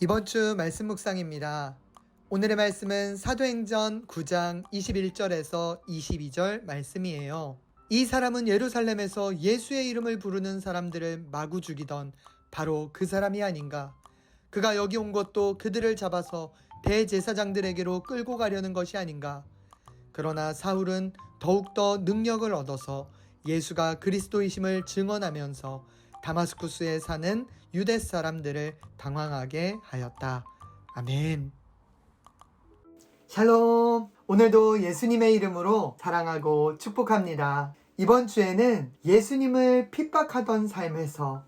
이번 주 말씀 묵상입니다. 오늘의 말씀은 사도행전 9장 21절에서 22절 말씀이에요. 이 사람은 예루살렘에서 예수의 이름을 부르는 사람들을 마구 죽이던 바로 그 사람이 아닌가. 그가 여기 온 것도 그들을 잡아서 대제사장들에게로 끌고 가려는 것이 아닌가. 그러나 사울은 더욱더 능력을 얻어서 예수가 그리스도이심을 증언하면서 다마스쿠스에 사는 유대 사람들을 당황하게 하였다. 아멘. 샬롬. 오늘도 예수님의 이름으로 사랑하고 축복합니다. 이번 주에는 예수님을 핍박하던 삶에서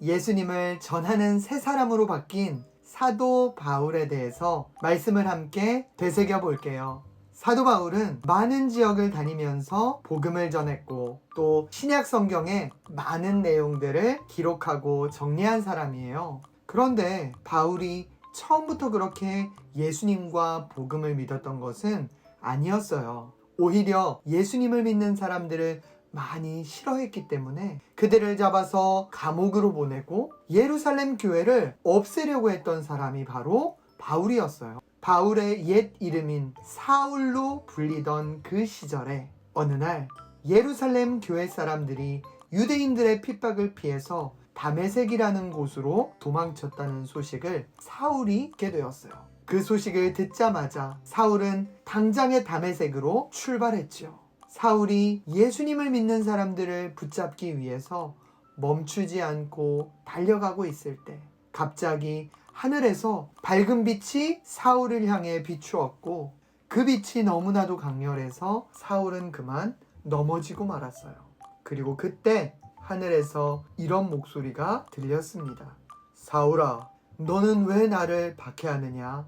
예수님을 전하는 새 사람으로 바뀐 사도 바울에 대해서 말씀을 함께 되새겨 볼게요. 사도 바울은 많은 지역을 다니면서 복음을 전했고 또 신약 성경에 많은 내용들을 기록하고 정리한 사람이에요. 그런데 바울이 처음부터 그렇게 예수님과 복음을 믿었던 것은 아니었어요. 오히려 예수님을 믿는 사람들을 많이 싫어했기 때문에 그들을 잡아서 감옥으로 보내고 예루살렘 교회를 없애려고 했던 사람이 바로 바울이었어요. 바울의 옛 이름인 사울로 불리던 그 시절에 어느 날 예루살렘 교회 사람들이 유대인들의 핍박을 피해서 다메섹이라는 곳으로 도망쳤다는 소식을 사울이 듣게 되었어요. 그 소식을 듣자마자 사울은 당장의 다메섹으로 출발했죠. 사울이 예수님을 믿는 사람들을 붙잡기 위해서 멈추지 않고 달려가고 있을 때 갑자기 하늘에서 밝은 빛이 사울을 향해 비추었고 그 빛이 너무나도 강렬해서 사울은 그만 넘어지고 말았어요. 그리고 그때 하늘에서 이런 목소리가 들렸습니다. 사울아, 너는 왜 나를 박해하느냐?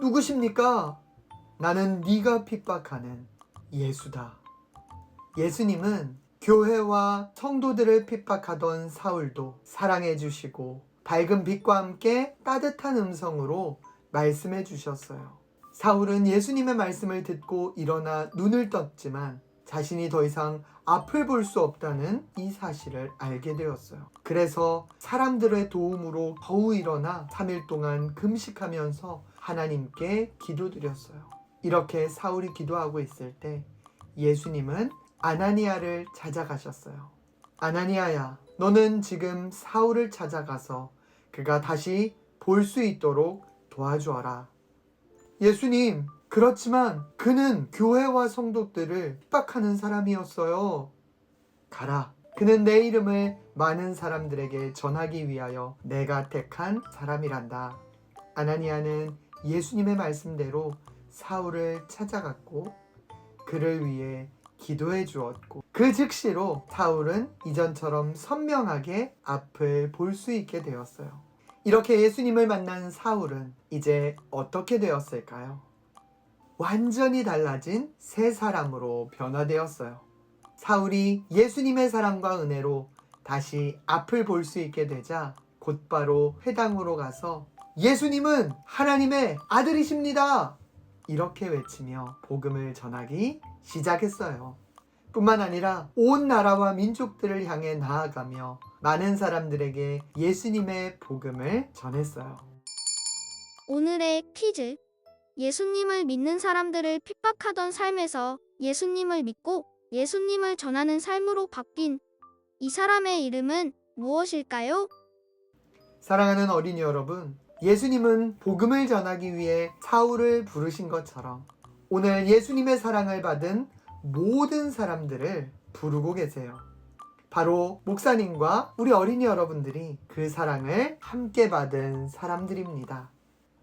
누구십니까? 나는 네가 핍박하는 예수다. 예수님은 교회와 성도들을 핍박하던 사울도 사랑해 주시고 밝은 빛과 함께 따뜻한 음성으로 말씀해 주셨어요. 사울은 예수님의 말씀을 듣고 일어나 눈을 떴지만 자신이 더 이상 앞을 볼 수 없다는 이 사실을 알게 되었어요. 그래서 사람들의 도움으로 더우 일어나 3일 동안 금식하면서 하나님께 기도드렸어요. 이렇게 사울이 기도하고 있을 때 예수님은 아나니아를 찾아가셨어요. 아나니아야, 너는 지금 사울을 찾아가서 그가 다시 볼 수 있도록 도와주어라. 예수님, 그렇지만 그는 교회와 성도들을 핍박하는 사람이었어요. 가라. 그는 내 이름을 많은 사람들에게 전하기 위하여 내가 택한 사람이란다. 아나니아는 예수님의 말씀대로 사울을 찾아갔고 그를 위해 기도해 주었고 그 즉시로 사울은 이전처럼 선명하게 앞을 볼 수 있게 되었어요. 이렇게 예수님을 만난 사울은 이제 어떻게 되었을까요? 완전히 달라진 새 사람으로 변화되었어요. 사울이 예수님의 사랑과 은혜로 다시 앞을 볼 수 있게 되자 곧바로 회당으로 가서 예수님은 하나님의 아들이십니다. 이렇게 외치며 복음을 전하기 시작했어요. 뿐만 아니라 온 나라와 민족들을 향해 나아가며 많은 사람들에게 예수님의 복음을 전했어요. 오늘의 퀴즈. 예수님을 믿는 사람들을 핍박하던 삶에서 예수님을 믿고 예수님을 전하는 삶으로 바뀐 이 사람의 이름은 무엇일까요? 사랑하는 어린이 여러분, 예수님은 복음을 전하기 위해 사울을 부르신 것처럼 오늘 예수님의 사랑을 받은 모든 사람들을 부르고 계세요. 바로 목사님과 우리 어린이 여러분들이 그 사랑을 함께 받은 사람들입니다.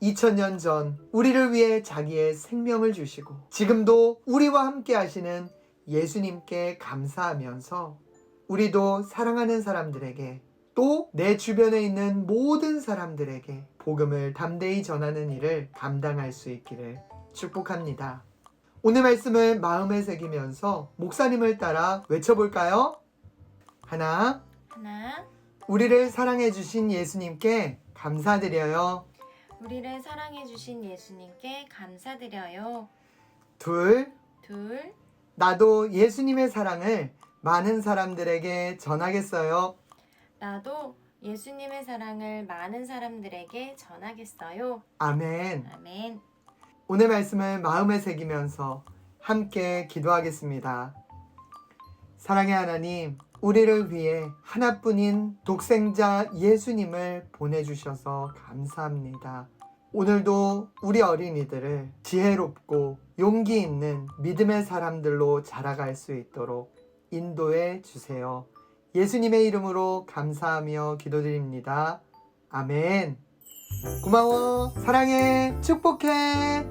2000년 전 우리를 위해 자기의 생명을 주시고 지금도 우리와 함께 하시는 예수님께 감사하면서 우리도 사랑하는 사람들에게 또 내 주변에 있는 모든 사람들에게 복음을 담대히 전하는 일을 감당할 수 있기를 축복합니다. 오늘 말씀을 마음에 새기면서 목사님을 따라 외쳐볼까요? 하나, 하나, 우리를 사랑해주신 예수님께 감사드려요. 우리를 사랑해주신 예수님께 감사드려요. 둘, 둘, 나도 예수님의 사랑을 많은 사람들에게 전하겠어요. 나도 예수님의 사랑을 많은 사람들에게 전하겠어요. 아멘. 아멘. 오늘 말씀을 마음에 새기면서 함께 기도하겠습니다. 사랑의 하나님, 우리를 위해 하나뿐인 독생자 예수님을 보내주셔서 감사합니다. 오늘도 우리 어린이들을 지혜롭고 용기 있는 믿음의 사람들로 자라갈 수 있도록 인도해 주세요. 예수님의 이름으로 감사하며 기도드립니다. 아멘. 고마워. 사랑해. 축복해.